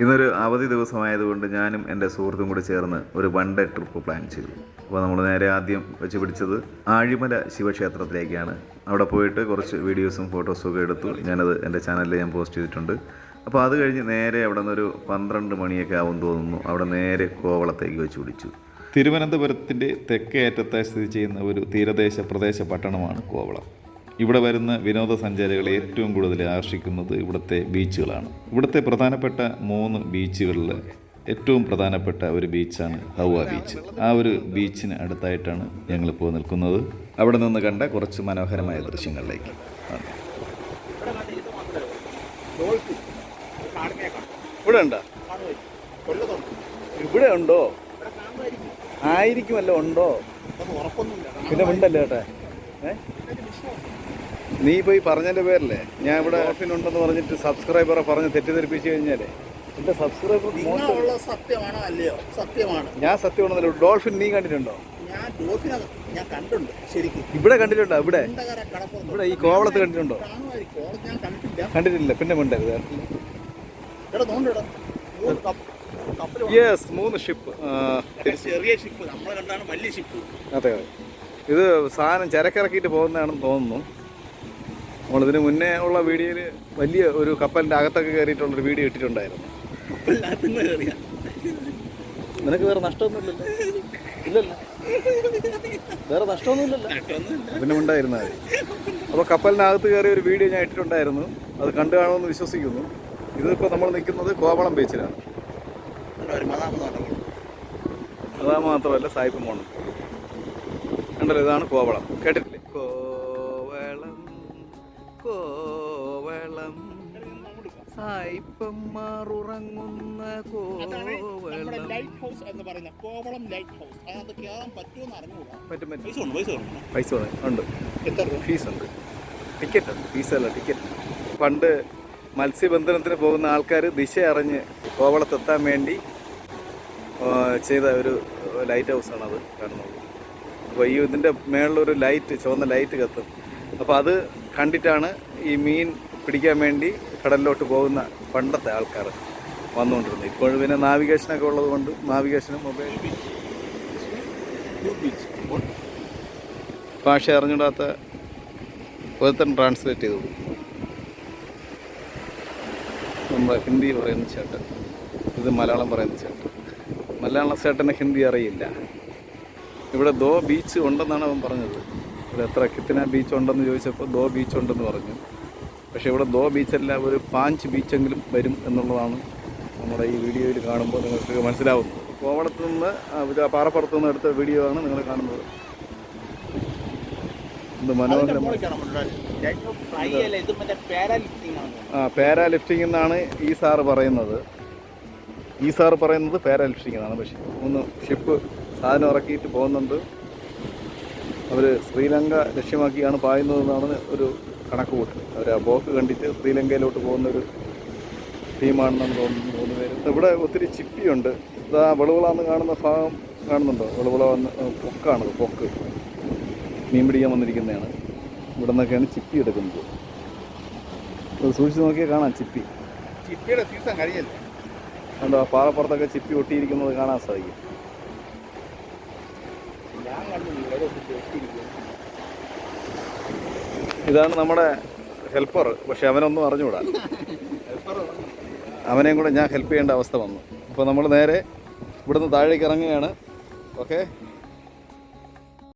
ഇന്നൊരു അവധി ദിവസമായതുകൊണ്ട് ഞാനും എന്റെ സുഹൃത്തും കൂടി ചേർന്ന് ഒരു വൺ ഡേ ട്രിപ്പ് പ്ലാൻ ചെയ്തു. അപ്പോൾ നമ്മൾ നേരെ ആദ്യം വെച്ച് പിടിച്ചത് ആഴിമല ശിവക്ഷേത്രത്തിലേക്കാണ്. അവിടെ പോയിട്ട് കുറച്ച് വീഡിയോസും ഫോട്ടോസും ഒക്കെ എടുത്തു. ഞാനത് എന്റെ ചാനലിൽ ഞാൻ പോസ്റ്റ് ചെയ്തിട്ടുണ്ട്. അപ്പോൾ അത് കഴിഞ്ഞ് നേരെ അവിടെ നിന്നൊരു പന്ത്രണ്ട് മണിയൊക്കെ ആവും തോന്നുന്നു. അവിടെ നേരെ കോവളത്തേക്ക് വെച്ച് പിടിച്ചു. തിരുവനന്തപുരത്തിന്റെ തെക്കേ അറ്റത്തായി സ്ഥിതി ചെയ്യുന്ന ഒരു തീരദേശ പ്രദേശ പട്ടണമാണ് കോവളം. ഇവിടെ വരുന്ന വിനോദസഞ്ചാരികളെ ഏറ്റവും കൂടുതൽ ആകർഷിക്കുന്നത് ഇവിടുത്തെ ബീച്ചുകളാണ്. ഇവിടുത്തെ പ്രധാനപ്പെട്ട മൂന്ന് ബീച്ചുകളിൽ ഏറ്റവും പ്രധാനപ്പെട്ട ഒരു ബീച്ചാണ് ഹൗവ ബീച്ച്. ആ ഒരു ബീച്ചിന് അടുത്തായിട്ടാണ് ഞങ്ങൾ ഞങ്ങളിപ്പോൾ നിൽക്കുന്നത്. അവിടെ നിന്ന് കണ്ട കുറച്ച് മനോഹരമായ ദൃശ്യങ്ങളിലേക്ക്. ഇവിടെ ഉണ്ടോ? ഇവിടെ ആയിരിക്കുമല്ലോ ഉണ്ടോ? പിന്നെ ഉണ്ടല്ലോ ചേട്ടാ ഏ ഇപ്പോൾ ഈ പറഞ്ഞതിന്റെ പേരല്ലേ ഞാൻ ഇവിടെ ഉണ്ടെന്ന് പറഞ്ഞിട്ട് സബ്സ്ക്രൈബറെ പറഞ്ഞ് തെറ്റിദ്ധരിപ്പിച്ചു കഴിഞ്ഞാലേ? എന്റെ സബ്സ്ക്രൈബർ സത്യമാണോ അല്ലയോ? സത്യമാണ്. ഞാൻ സത്യമാണെന്നല്ലോ ഡോൾഫിൻ നീ കണ്ടിട്ടുണ്ടോ? ഞാൻ ഞാൻ കണ്ടിട്ടുണ്ട് ശരിക്കും. ഇവിടെ കണ്ടിട്ടുണ്ടോ? ഇവിടെ? ഇവിടെ ഈ കോവളത്ത് കണ്ടിട്ടുണ്ടോ? കണ്ടിട്ടില്ല. പിന്നെ മിണ്ടരുത് യെസ് മൂന്ന് ഷിപ്പ് ചെറിയ ഷിപ്പ് നമ്മളെ കണ്ടാണ് വലിയ ഷിപ്പ് അതെ അതെ. ഇത് സാധനം ചരക്കിറക്കിയിട്ട് പോകുന്നതാണെന്ന് തോന്നുന്നു. നമ്മളിതിന് മുന്നേ ഉള്ള വീഡിയോയിൽ വലിയ ഒരു കപ്പലിന്റെ അകത്തൊക്കെ കയറിയിട്ടുള്ളൊരു വീഡിയോ ഇട്ടിട്ടുണ്ടായിരുന്നു. നിനക്ക് വേറെ നഷ്ടമൊന്നുമില്ലല്ലോ? ഇല്ലല്ലോ? വേറെ നഷ്ടമൊന്നുമില്ലല്ലോ? പിന്നെ ഉണ്ടായിരുന്ന മതി അപ്പോൾ കപ്പലിനകത്ത് കയറിയ ഒരു വീഡിയോ ഞാൻ ഇട്ടിട്ടുണ്ടായിരുന്നു. അത് കണ്ടു കാണുമെന്ന് വിശ്വസിക്കുന്നു. ഇതിപ്പോൾ നമ്മൾ നിൽക്കുന്നത് കോവളം ബീച്ചിലാണ്. അതാ മാത്രമല്ല സായിപ്പ് മോണം. കണ്ടല്ലോ ഇതാണ് കോവളം. കേട്ടിട്ടില്ലേ? കോവളം കോവളം. സായിപ്പന്മാറുറങ്ങുന്ന കോവളം. ലൈറ്റ് ഹൗസ് എന്ന് പറയുന്ന കോവളം ലൈറ്റ് ഹൗസ് അതിനകത്ത് കയറാൻ പറ്റുമെന്ന് അറിഞ്ഞുകൂടാ. പറ്റും പറ്റും. പൈസ ഉണ്ട് പൈസ ഉണ്ട്. പൈസ ഉണ്ട്. ഉണ്ട്. എത്ര ഫീസ് ഉണ്ട് ടിക്കറ്റ് ഉണ്ട് ഫീസല്ല ടിക്കറ്റ്. പണ്ട് മത്സ്യബന്ധനത്തിന് പോകുന്ന ആൾക്കാർ ദിശ അറിഞ്ഞ് കോവളത്തെത്താൻ വേണ്ടി ചെയ്ത ഒരു ലൈറ്റ് ഹൗസാണ് അത് കാണുന്നത്. അപ്പോൾ ഈ ഇതിന്റെ മേളിലൊരു ലൈറ്റ് ചുവന്ന ലൈറ്റ് കത്തും. അപ്പോൾ അത് കണ്ടിട്ടാണ് ഈ മീൻ പിടിക്കാൻ വേണ്ടി കടലിലോട്ട് പോകുന്ന പണ്ടത്തെ ആൾക്കാർ വന്നുകൊണ്ടിരുന്നത്. ഇപ്പോഴും പിന്നെ നാവിഗേഷനൊക്കെ ഉള്ളത് കൊണ്ട് നാവിഗേഷനും മൊബൈൽ ഭാഷ അറിഞ്ഞിടാത്ത ഒരുത്തൻ ട്രാൻസ്ലേറ്റ് ചെയ്തു. കൊടുക്കും. ഹിന്ദി പറയുന്ന ചേട്ടൻ. ഇത് മലയാളം പറയുന്ന ചേട്ടൻ. മലയാള ചേട്ടന് ഹിന്ദി അറിയില്ല. ഇവിടെ ദോ ബീച്ച് ഉണ്ടെന്നാണ് അവൻ പറഞ്ഞത്. ഇവിടെ എത്ര കിത്തിന ബീച്ച് ഉണ്ടെന്ന് ചോദിച്ചപ്പോൾ ദോ ബീച്ച് ഉണ്ടെന്ന് പറഞ്ഞു. പക്ഷേ ഇവിടെ ദോ ബീച്ചല്ല ഒരു പാഞ്ച് ബീച്ചെങ്കിലും വരും എന്നുള്ളതാണ് നമ്മുടെ ഈ വീഡിയോയിൽ കാണുമ്പോൾ നിങ്ങൾക്ക് മനസ്സിലാവുന്നത്. കോവളത്ത് നിന്ന് പാറപ്പുറത്ത് നിന്ന് എടുത്ത വീഡിയോ ആണ് നിങ്ങൾ കാണുന്നത്. എന്ത് മനോഹരമാണ് ആ പാരാ ലിഫ്റ്റിംഗ് എന്നാണ് ഈ സാറ് പറയുന്നത്. ഈ സാറ് പറയുന്നത് പാരാ ലിഫ്റ്റിംഗ് എന്നാണ്. പക്ഷേ ഒന്ന് ഷിപ്പ് സാധനം ഇറക്കിയിട്ട് പോകുന്നുണ്ട്. അവർ ശ്രീലങ്ക ലക്ഷ്യമാക്കിയാണ് പായുന്നതെന്നാണ് ഒരു കണക്ക് കൂട്ട് അവർ ആ പോക്ക് കണ്ടിട്ട് ശ്രീലങ്കയിലോട്ട് പോകുന്ന ഒരു ടീമാണെന്നാണ് തോന്നുന്നു മൂന്ന് പേര് ഇവിടെ ഒത്തിരി ചിപ്പിയുണ്ട്. ഇതാ വെളുവിളാന്ന് കാണുന്ന ഭാഗം കാണുന്നുണ്ടോ? വെളുവിള വന്ന് പൊക്കാണത് പൊക്ക്. മീൻ പിടിക്കാൻ വന്നിരിക്കുന്നതാണ്. ഇവിടെ നിന്നൊക്കെയാണ് ചിപ്പി എടുക്കുന്നത്. അത് സൂക്ഷിച്ച് നോക്കിയാൽ കാണാം ചിപ്പി. ചിപ്പിയുടെ സീസൺ കഴിഞ്ഞല്ലേ കണ്ടോ പാറപ്പുറത്തൊക്കെ ചിപ്പി ഒട്ടിയിരിക്കുന്നത് കാണാൻ സാധിക്കും. ഇതാണ് നമ്മുടെ ഹെൽപ്പർ പക്ഷെ അവനൊന്നും അറിഞ്ഞുകൂടാ. അവനെയും കൂടെ ഞാൻ ഹെൽപ്പ് ചെയ്യേണ്ട അവസ്ഥ വന്നു. അപ്പോൾ നമ്മൾ നേരെ ഇവിടുന്ന് താഴേക്ക് ഇറങ്ങുകയാണ്. ഓക്കെ?